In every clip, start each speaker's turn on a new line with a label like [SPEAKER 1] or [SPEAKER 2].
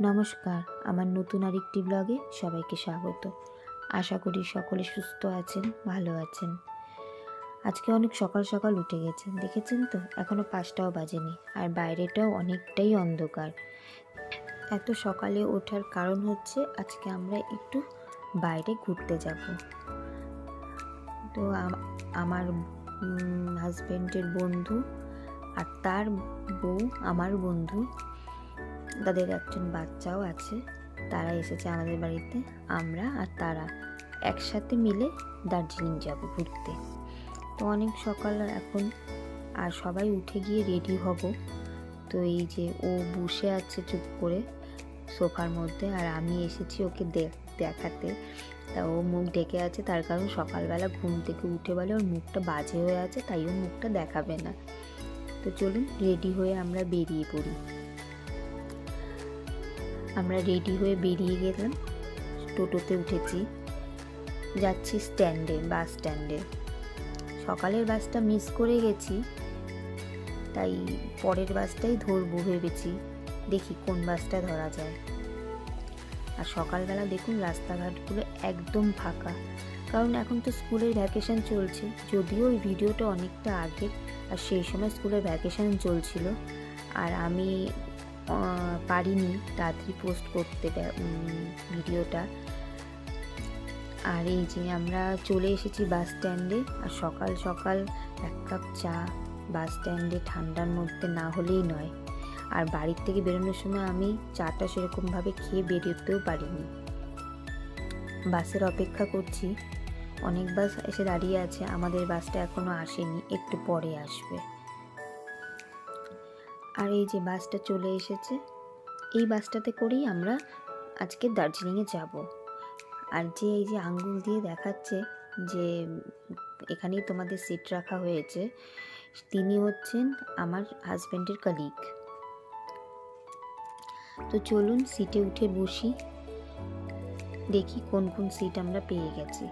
[SPEAKER 1] নমস্কার, আমার নতুন আরেকটি ব্লগে সবাইকে স্বাগত। আশা করি সকলে সুস্থ আছেন, ভালো আছেন। আজকে অনেক সকাল সকাল উঠে গেছেন, দেখেছেন তো? এখনও পাঁচটাও বাজেনি আর বাইরেটাও অনেকটাই অন্ধকার। এত সকালে ওঠার কারণ হচ্ছে আজকে আমরা একটু বাইরে ঘুরতে যাব। তো আম- আমার হাজব্যান্ডের বন্ধু আর তার বউ, আমার বন্ধু তাদের একজন বাচ্চাও আছে, তারা এসেছে আমাদের বাড়িতে, আমরা আর তারা একসাথে মিলে দার্জিলিং যাব ঘুরতে। তো অনেক সকাল এখন, আর সবাই উঠে গিয়ে রেডি হব। তো এই যে ও বসে আছে চুপ করে সোফার মধ্যে, আর আমি এসেছি ওকে দেখ- দেখাতে। তা ও মুখ ডেকে আছে, তার কারণ সকালবেলা ঘুম থেকে উঠে বলে ওর মুখটা বাজে হয়ে আছে, তাই ও মুখটা দেখাবে না। তো চলুন রেডি হয়ে আমরা বেরিয়ে পড়ি। আমরা রেডি হয়ে বেরিয়ে গেলাম। টোটোতে উঠেছি। যাচ্ছি স্ট্যান্ডে বাস স্ট্যান্ডে সকালের বাসটা মিস করে গেছি। তাই পরের বাসটাই ধরবো ভেবেছি। দেখি কোন বাসটা ধরা যায়। আর সকালবেলা দেখুন রাস্তাঘাটগুলো একদম ফাঁকা। কারণ এখন তো স্কুলের ভ্যাকেশন চলছে। যদিও ওই ভিডিওটা অনেকটা আগের আর সেই সময় স্কুলের ভ্যাকেশন চলছিল। আর আমি পারিনি তাড়াতাড়ি পোস্ট করতে ভিডিওটা আর এই যে আমরা চলে এসেছি বাস স্ট্যান্ডে আর সকাল সকাল এক কাপ চা বাস স্ট্যান্ডে ঠান্ডার মধ্যে না হলেই নয়। আর বাড়ির থেকে বেরোনোর সময় আমি চাটা সেরকমভাবে খেয়ে বেরোতেও পারিনি। বাসের অপেক্ষা করছি। অনেক বাস এসে দাঁড়িয়ে আছে, আমাদের বাসটা এখনও আসেনি, একটু পরে আসবে। আর এই যে বাসটা চলে এসেছে, এই বাসটাতে করেই আমরা আজকে দার্জিলিংয়ে যাব। আর যে এই যে আঙ্গুল দিয়ে দেখাচ্ছে যে এখানেই তোমাদের সিট রাখা হয়েছে, তিনি হচ্ছেন আমার হাজব্যান্ডের কালিগ তো চলুন সিটে উঠে বসি, দেখি কোন কোন সিট আমরা পেয়ে গেছি।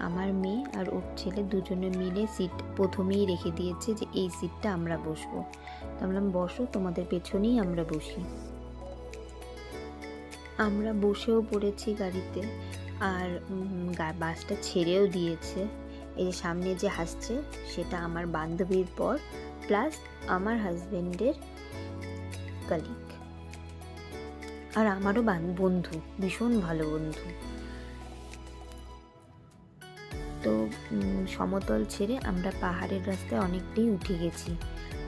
[SPEAKER 1] আমার মেয়ে আর ওর ছেলে দুজনে মিলে সিট প্রথমেই রেখে দিয়েছে যে এই সিটটা আমরা বসবো। তো বসো, তোমাদের পেছনেই আমরা বসি। আমরা বসেও পড়েছি গাড়িতে আর বাসটা ছেড়েও দিয়েছে। এই যে সামনে যে হাসছে, সেটা আমার বান্ধবীর পর, প্লাস আমার হাজবেন্ডের কালিক আর আমারও বান- বন্ধু, ভীষণ ভালো বন্ধু। তো সমতল ছেড়ে আমরা পাহাড়ের রাস্তায় অনেকটাই উঠে গেছি।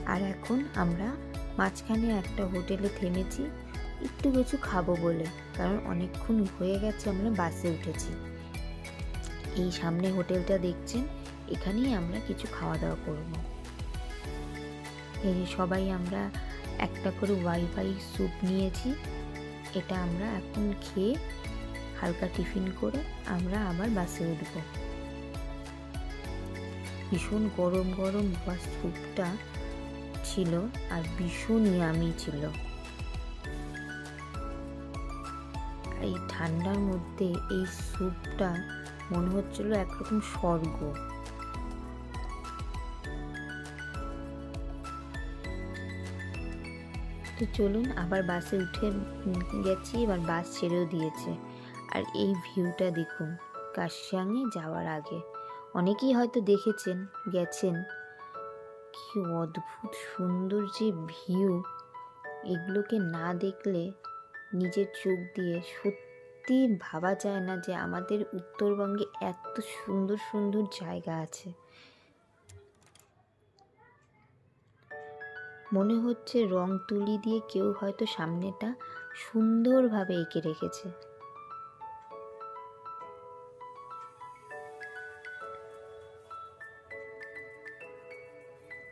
[SPEAKER 1] আর এখন আমরা মাঝখানে একটা হোটেলে থেমেছি। একটু কিছু খাব বলে, কারণ অনেকক্ষণ হয়ে গেছে আমরা বাসে উঠেছি। এই সামনে হোটেলটা দেখছেন, এখানেই আমরা কিছু খাওয়া দাওয়া করব। এই সবাই আমরা একটা করে ওয়াইফাই স্যুপ নিয়েছি। এটা আমরা এখন খেয়ে হালকা টিফিন করে আমরা আবার বাসে উঠবো। ভীষণ গরম গরম বা স্যুপটা ছিল আর ভীষণ ইয়ামি ছিল। এই ঠান্ডার মধ্যে এই স্যুপটা মনে হচ্ছিল একরকম স্বর্গ। তো চলুন আবার বাসে উঠে গেছি, এবার বাস ছেড়েও দিয়েছে। আর এই ভিউটা দেখুন কাশিয়াংয়ে যাওয়ার আগে। অনেকেই হয়তো দেখেছেন, গেছেন। কি অদ্ভুত সুন্দর যে ভিউ। এগুলোকে না দেখলে নিজের চোখ দিয়ে সত্যি ভাবা যায় না যে আমাদের উত্তরবঙ্গে এত সুন্দর সুন্দর জায়গা আছে। মনে হচ্ছে রং তুলি দিয়ে কেউ হয়তো সামনেটা সুন্দরভাবে এঁকে রেখেছে।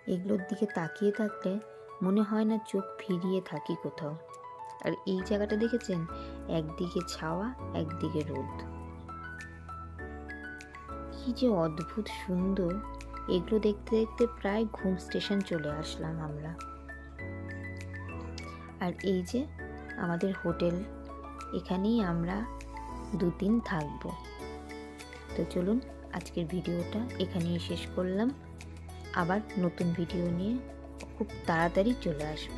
[SPEAKER 1] এগুলোর দিকে তাকিয়ে থাকলে মনে হয় না চোখ ফিরিয়ে থাকি কোথাও। আর এই জায়গাটা দেখেছেন? একদিকে ছাওয়া, একদিকে রোদ। কি যে অদ্ভুত সুন্দর। এগুলো দেখতে দেখতে প্রায় ঘুম স্টেশন চলে আসলাম আমরা। আর এই যে আমাদের হোটেল, এখানেই আমরা দুদিন থাকব। তো চলুন, আজকের ভিডিওটা এখানেই শেষ করলাম। আবার নতুন ভিডিও নিয়ে খুব তাড়াতাড়ি চলে আসব।